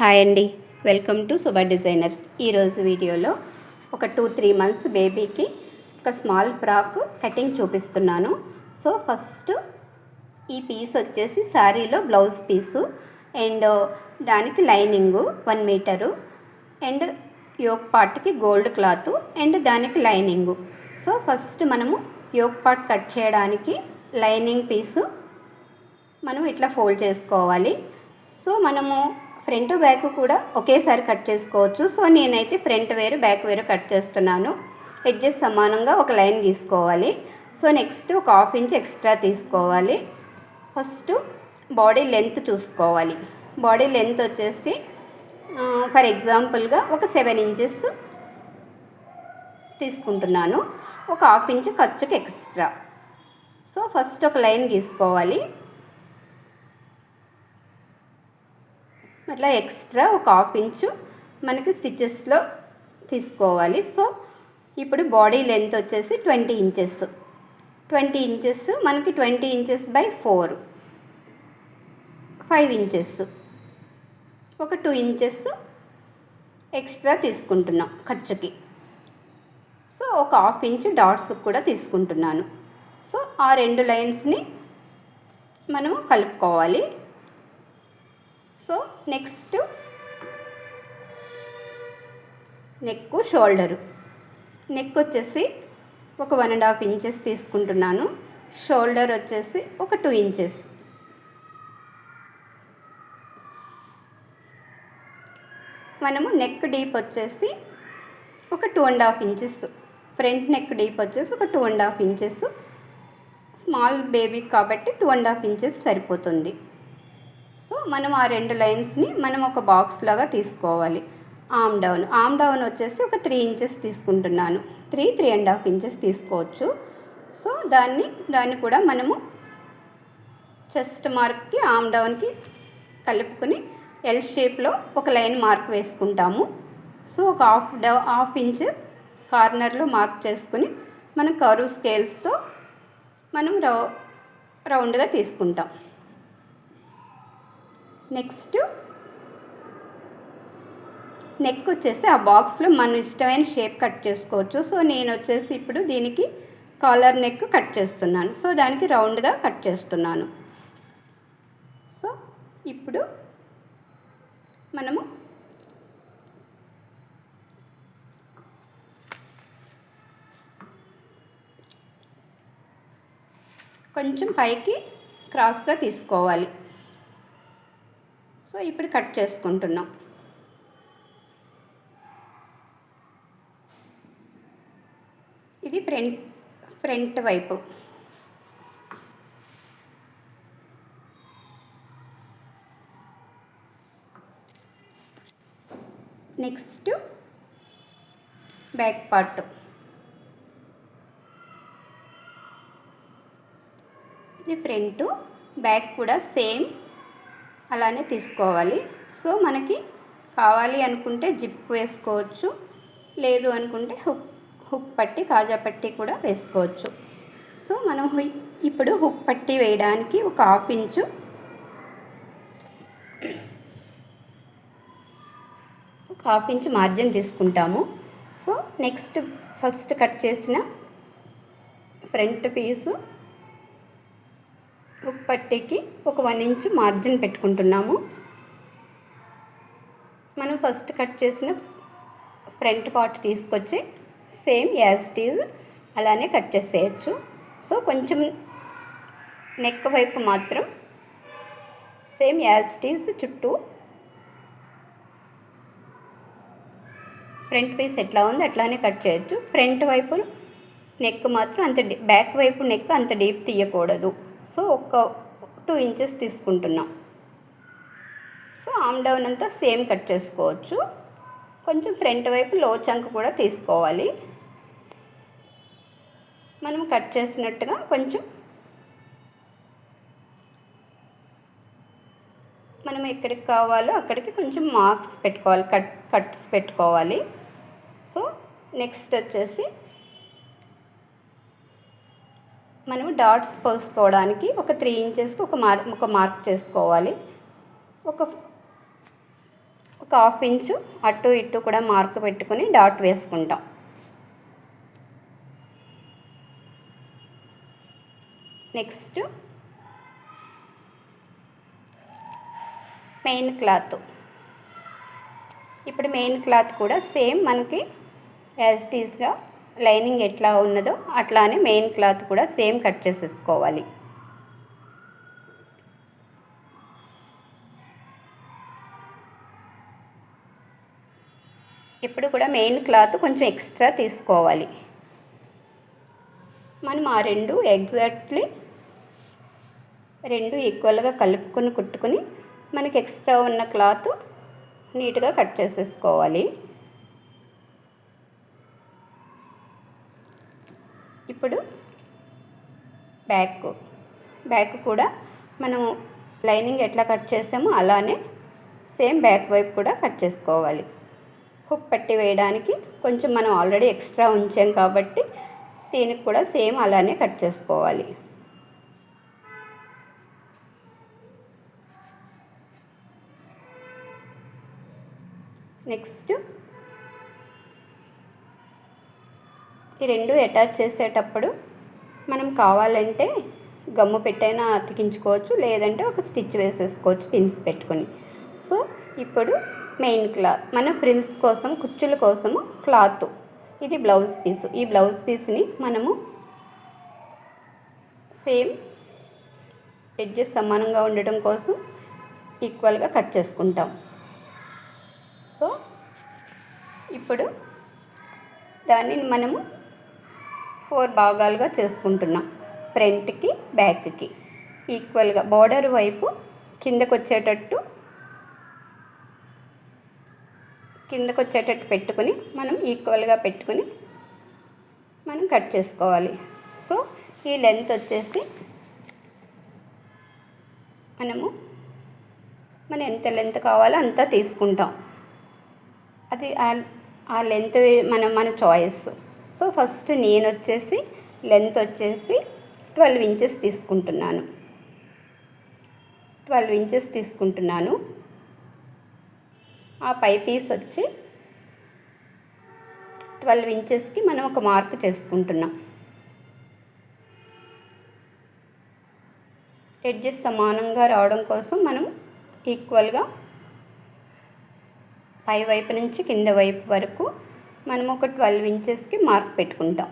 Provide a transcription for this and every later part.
Hi అండి. Welcome to Suba designers. ఈరోజు వీడియోలో ఒక టూ త్రీ మంత్స్ బేబీకి ఒక స్మాల్ ఫ్రాక్ కటింగ్ చూపిస్తున్నాను. సో ఫస్ట్ ఈ పీస్ వచ్చేసి శారీలో బ్లౌజ్ పీసు. అండ్ దానికి lining one metre. And yoke పార్ట్కి గోల్డ్ క్లాత్. అండ్ దానికి లైనింగు. సో ఫస్ట్ మనము యోక్ పార్ట్ కట్ చేయడానికి లైనింగ్ పీసు మనం ఇట్లా ఫోల్డ్ చేసుకోవాలి. సో మనము ఫ్రంట్ బ్యాక్ కూడా ఒకేసారి కట్ చేసుకోవచ్చు. సో నేనైతే ఫ్రంట్ వేరు బ్యాక్ వేరు కట్ చేస్తున్నాను. ఎడ్జెస్ సమానంగా ఒక లైన్ గీసుకోవాలి. సో నెక్స్ట్ ఒక హాఫ్ ఇంచ్ ఎక్స్ట్రా తీసుకోవాలి. ఫస్ట్ బాడీ లెంత్ చూసుకోవాలి. బాడీ లెంత్ వచ్చేసి ఫర్ ఎగ్జాంపుల్గా ఒక సెవెన్ ఇంచెస్ తీసుకుంటున్నాను. ఒక హాఫ్ ఇంచ్ ఖర్చుకి ఎక్స్ట్రా. సో ఫస్ట్ ఒక లైన్ గీసుకోవాలి. అట్లా ఎక్స్ట్రా ఒక హాఫ్ ఇంచు మనకి స్టిచెస్లో తీసుకోవాలి. సో ఇప్పుడు బాడీ లెంత్ వచ్చేసి ట్వంటీ ఇంచెస్. ట్వంటీ ఇంచెస్ మనకి twenty inches by four. Five inches. ఒక టూ ఇంచెస్ ఎక్స్ట్రా తీసుకుంటున్నాం ఖర్చుకి. సో ఒక హాఫ్ ఇంచ్ డాట్స్ కూడా తీసుకుంటున్నాను. సో ఆ రెండు లైన్స్ని మనము కలుపుకోవాలి. So next neck shoulder. Neck వచ్చేసి ఒక వన్ అండ్ హాఫ్ ఇంచెస్ తీసుకుంటున్నాను. షోల్డర్ వచ్చేసి ఒక టూ ఇంచెస్. మనము నెక్ డీప్ వచ్చేసి ఒక two and half inches. Front neck deep వచ్చేసి ఒక two and half inches. Small baby కాబట్టి టూ అండ్ హాఫ్ ఇంచెస్ సరిపోతుంది. సో మనం ఆ రెండు లైన్స్ని మనం ఒక బాక్స్ లాగా తీసుకోవాలి. ఆమ్ డౌన్ ఆమ్ డౌన్ వచ్చేసి ఒక త్రీ ఇంచెస్ తీసుకుంటున్నాను. Three three and half inches తీసుకోవచ్చు. సో దాన్ని దాన్ని కూడా మనము చెస్ట్ మార్క్కి ఆమ్ డౌన్కి కలుపుకొని ఎల్ షేప్లో ఒక లైన్ మార్క్ వేసుకుంటాము. సో ఒక హాఫ్ డౌ హాఫ్ ఇంచ్ కార్నర్లో మార్క్ చేసుకుని మనం కరువు స్కేల్స్తో మనం రౌ రౌండ్గా తీసుకుంటాం. నెక్స్ట్ నెక్ వచ్చేసి ఆ బాక్స్లో మన ఇష్టమైన షేప్ కట్ చేసుకోవచ్చు. సో నేను వచ్చేసి ఇప్పుడు దీనికి కాలర్ నెక్ కట్ చేస్తున్నాను. సో దానికి రౌండ్గా కట్ చేస్తున్నాను. సో ఇప్పుడు మనము కొంచెం పైకి క్రాస్గా తీసుకోవాలి. సో ఇప్పుడు కట్ చేసుకుంటున్నాం. ఇది ఫ్రంట్ ఫ్రంట్ వైపు. Next back part. ఇది ఫ్రంట్ బ్యాక్ కూడా సేమ్. అలానే తీసుకోవాలి. సో మనకి కావాలి అనుకుంటే జిప్ వేసుకోవచ్చు. లేదు అనుకుంటే హుక్ హుక్ పట్టి కాజా పట్టి కూడా వేసుకోవచ్చు. సో మనం ఇప్పుడు హుక్ పట్టి వేయడానికి ఒక హాఫ్ ఇంచు ఒక హాఫ్ ఇంచ్ మార్జిన్ తీసుకుంటాము. సో నెక్స్ట్ ఫస్ట్ కట్ చేసిన ఫ్రంట్ పీసు ఒక పట్టీకి ఒక వన్ ఇంచ్ మార్జిన్ పెట్టుకుంటున్నాము. మనం ఫస్ట్ కట్ చేసిన ఫ్రంట్ పార్ట్ తీసుకొచ్చి సేమ్ యాజ్ ఈజ్ అలానే కట్ చేసేయచ్చు. సో కొంచెం నెక్ వైపు మాత్రం సేమ్ యాజ్ ఈజ్ చుట్టూ ఫ్రంట్ పీస్ ఎట్లా ఉంది అట్లానే కట్ చేయొచ్చు. ఫ్రంట్ వైపు నెక్ మాత్రం అంత బ్యాక్ వైపు నెక్ అంత డీప్ తీయకూడదు. సో ఒక టూ ఇంచెస్ తీసుకుంటున్నాం. సో ఆమ్ డౌన్ అంతా సేమ్ కట్ చేసుకోవచ్చు. కొంచెం ఫ్రంట్ వైపు లో చంక్ కూడా తీసుకోవాలి. మనం కట్ చేసినట్టుగా కొంచెం మనం ఎక్కడికి కావాలో అక్కడికి కొంచెం మార్క్స్ పెట్టుకోవాలి కట్ కట్స్ పెట్టుకోవాలి. సో నెక్స్ట్ వచ్చేసి మనము డాట్స్ పోసుకోవడానికి ఒక త్రీ ఇంచెస్కి ఒక మార్క్ ఒక మార్క్ చేసుకోవాలి. ఒక ఒక హాఫ్ ఇంచు అటు ఇటు కూడా మార్క్ పెట్టుకుని డాట్ వేసుకుంటాం. Next main cloth. ఇప్పుడు మెయిన్ క్లాత్ కూడా సేమ్ మనకి యాజ్ టీస్గా లైనింగ్ ఎట్లా ఉన్నదో అట్లానే మెయిన్ క్లాత్ కూడా సేమ్ కట్ చేసేసుకోవాలి. ఇప్పుడు కూడా మెయిన్ క్లాత్ కొంచెం ఎక్స్ట్రా తీసుకోవాలి. మనం ఆ రెండు ఎగ్జాక్ట్లీ రెండు ఈక్వల్గా కలుపుకొని కుట్టుకుని మనకి ఎక్స్ట్రా ఉన్న క్లాత్ నీట్గా కట్ చేసేసుకోవాలి. ఇప్పుడు బ్యాక్ బ్యాక్ కూడా మనం లైనింగ్ ఎట్లా కట్ చేసామో అలానే సేమ్ బ్యాక్ వైపు కూడా కట్ చేసుకోవాలి. హుక్ పట్టి వేయడానికి కొంచెం మనం ఆల్రెడీ ఎక్స్ట్రా ఉంచాం కాబట్టి దీనికి కూడా సేమ్ అలానే కట్ చేసుకోవాలి. నెక్స్ట్ ఈ రెండు అటాచ్ చేసేటప్పుడు మనం కావాలంటే గమ్ము పెట్టైనా అతికించుకోవచ్చు లేదంటే ఒక స్టిచ్ వేసేసుకోవచ్చు పిన్స్ పెట్టుకొని. సో ఇప్పుడు మెయిన్ క్లాత్ మన ఫ్రిల్స్ కోసం కుచ్చుల కోసము క్లాత్ ఇది బ్లౌజ్ పీస్ ఈ బ్లౌజ్ పీస్ని మనము సేమ్ ఎడ్జెస్ సమానంగా ఉండటం కోసం ఈక్వల్గా కట్ చేసుకుంటాం. సో ఇప్పుడు దాన్ని మనము ఫోర్ భాగాలుగా చేసుకుంటున్నాం. ఫ్రంట్కి బ్యాక్కి. ఈక్వల్గా బార్డర్ వైపు కిందకు వచ్చేటట్టు కిందకు వచ్చేటట్టు పెట్టుకుని మనం ఈక్వల్గా పెట్టుకుని మనం కట్ చేసుకోవాలి. సో ఈ లెంత్ వచ్చేసి మనము మనం ఎంత లెంత్ కావాలో అంత తీసుకుంటాం. అది ఆ లెంత్ మన మన చాయిస్. సో ఫస్ట్ నేను వచ్చేసి లెంత్ వచ్చేసి ట్వెల్వ్ ఇంచెస్ తీసుకుంటున్నాను. ట్వెల్వ్ ఇంచెస్ తీసుకుంటున్నాను. ఆ పై పీస్ వచ్చి ట్వెల్వ్ ఇంచెస్కి మనం ఒక మార్క్ చేసుకుంటున్నాం. ఎడ్జెస్ సమానంగా రావడం కోసం మనం ఈక్వల్గా పై వైపు నుంచి కింద వైపు వరకు మనం ఒక ట్వెల్వ్ ఇంచెస్కి మార్క్ పెట్టుకుంటాం.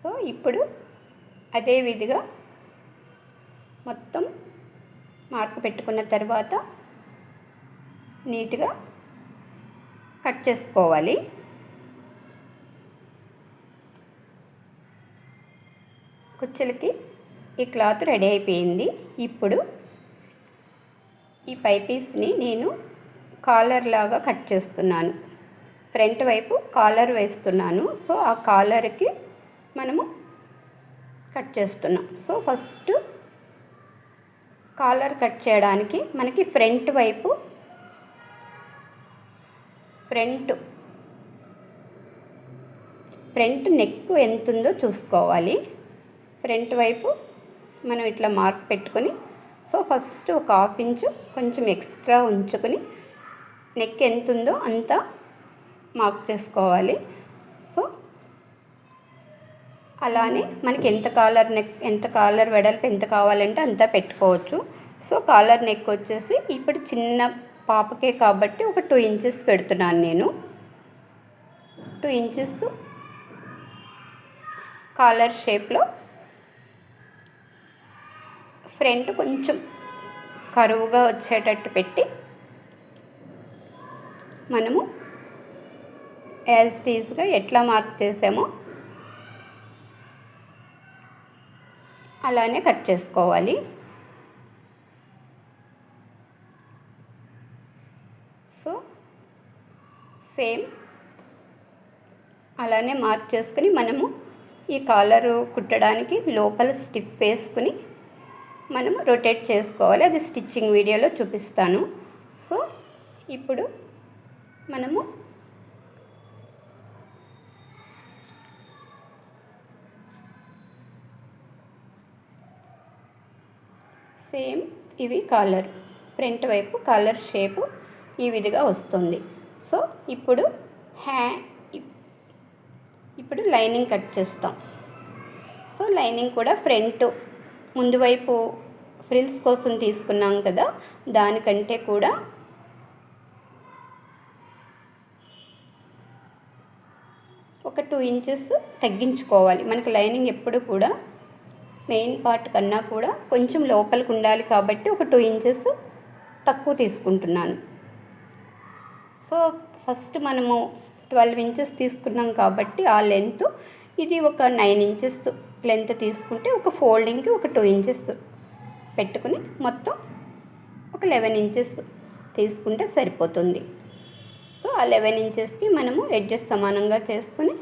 సో ఇప్పుడు అదే విధిగా మొత్తం మార్క్ పెట్టుకున్న తర్వాత నీట్గా కట్ చేసుకోవాలి. కుచ్చులకి ఈ క్లాత్ రెడీ అయిపోయింది. ఇప్పుడు ఈ పైపీస్ని నేను కాలర్ లాగా కట్ చేస్తున్నాను. ఫ్రంట్ వైపు కాలర్ వేస్తున్నాను. సో ఆ కాలర్కి మనము కట్ చేస్తున్నాం. సో ఫస్ట్ కాలర్ కట్ చేయడానికి మనకి ఫ్రంట్ వైపు ఫ్రంట్ ఫ్రంట్ నెక్ ఎంత ఉందో చూసుకోవాలి. ఫ్రంట్ వైపు మనం ఇట్లా మార్క్ పెట్టుకొని సో ఫస్ట్ ఒక హాఫ్ ఇంచు కొంచెం ఎక్స్ట్రా ఉంచుకొని నెక్ ఎంత ఉందో అంత మార్క్ చేసుకోవాలి. సో అలానే మనకి ఎంత కాలర్ నెక్ ఎంత కాలర్ వెడల్పు ఎంత కావాలంటే అంతా పెట్టుకోవచ్చు. సో కాలర్ నెక్ వచ్చేసి ఇప్పుడు చిన్న పాపకే కాబట్టి ఒక టూ ఇంచెస్ పెడుతున్నాను నేను. టూ ఇంచెస్ కాలర్ షేప్లో ఫ్రంట్ కొంచెం కరువుగా వచ్చేటట్టు పెట్టి మనము యాజ్ టీజ్గా ఎట్లా మార్క్ చేసామో అలానే కట్ చేసుకోవాలి. సో సేమ్ అలానే మార్క్ చేసుకుని మనము ఈ కాలరు కుట్టడానికి లోపల స్టిఫ్ వేసుకుని మనం రొటేట్ చేసుకోవాలి. అది స్టిచ్చింగ్ వీడియోలో చూపిస్తాను. సో ఇప్పుడు మనము సేమ్ ఇవి కాలర్ ఫ్రంట్ వైపు కాలర్ షేపు ఈ విధిగా వస్తుంది. సో ఇప్పుడు హ్యా ఇప్పుడు లైనింగ్ కట్ చేస్తాం. సో లైనింగ్ కూడా ఫ్రంట్ ముందు వైపు ఫ్రిల్స్ కోసం తీసుకున్నాం కదా దానికంటే కూడా ఒక టూ ఇంచెస్ తగ్గించుకోవాలి. మనకి లైనింగ్ ఎప్పుడు కూడా మెయిన్ పార్ట్ కన్నా కూడా కొంచెం లోపలికి ఉండాలి కాబట్టి ఒక టూ ఇంచెస్ తక్కువ తీసుకుంటున్నాను. సో ఫస్ట్ మనము ట్వెల్వ్ ఇంచెస్ తీసుకున్నాం కాబట్టి ఆ లెంత్ ఇది ఒక నైన్ ఇంచెస్ లెంత్ తీసుకుంటే ఒక ఫోల్డింగ్కి ఒక టూ ఇంచెస్ పెట్టుకుని మొత్తం ఒక లెవెన్ ఇంచెస్ తీసుకుంటే సరిపోతుంది. సో ఆ లెవెన్ ఇంచెస్కి మనము ఎడ్జెస్ సమానంగా చేసుకుని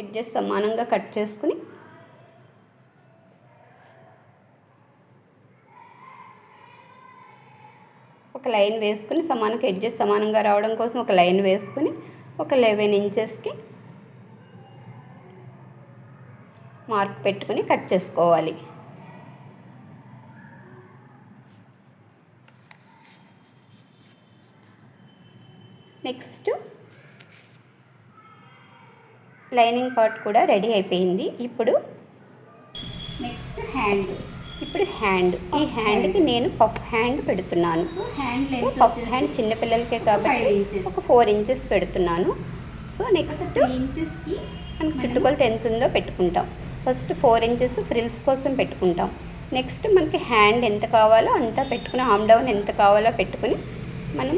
ఎడ్జెస్ సమానంగా కట్ చేసుకుని ఒక లైన్ వేసుకుని సమానంగా ఎడ్జెస్ సమానంగా రావడం కోసం ఒక లైన్ వేసుకుని ఒక లెవెన్ ఇంచెస్కి మార్క్ పెట్టుకుని కట్ చేసుకోవాలి. నెక్స్ట్ లైనింగ్ పార్ట్ కూడా రెడీ అయిపోయింది. ఇప్పుడు నెక్స్ట్ హ్యాండ్. ఇప్పుడు హ్యాండ్. ఈ హ్యాండ్కి నేను పఫ్ హ్యాండ్ పెడుతున్నాను. సో పఫ్ హ్యాండ్ చిన్నపిల్లలకే కాబట్టి. ఒక ఫోర్ ఇంచెస్ పెడుతున్నాను. సో నెక్స్ట్ ఇంచెస్కి మనకి చుట్టుకొలత ఎంత ఉందో పెట్టుకుంటాం. ఫస్ట్ ఫోర్ ఇంచెస్ ఫ్రిల్స్ కోసం పెట్టుకుంటాం. నెక్స్ట్ మనకి హ్యాండ్ ఎంత కావాలో అంత పెట్టుకుని ఆమ్ డౌన్ ఎంత కావాలో పెట్టుకుని మనం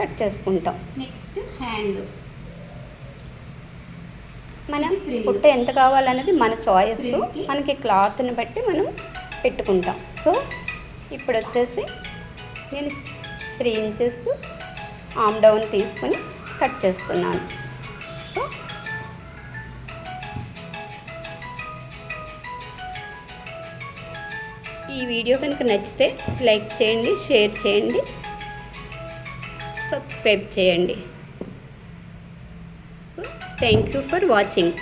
కట్ చేసుకుంటాం. Next hand. మనం. పుట్ట ఎంత కావాలన్నది మన చాయిస్ మనకి క్లాత్ని బట్టి మనం పెట్టుకుంటాం. సో ఇప్పుడు వచ్చేసి నేను త్రీ ఇంచెస్ ఆమ్ డౌన్ తీసుకుని కట్ చేస్తున్నాను. సో ఈ వీడియో కనుక నచ్చితే లైక్ చేయండి షేర్ చేయండి. సబ్స్క్రైబ్ చేయండి so thank you for watching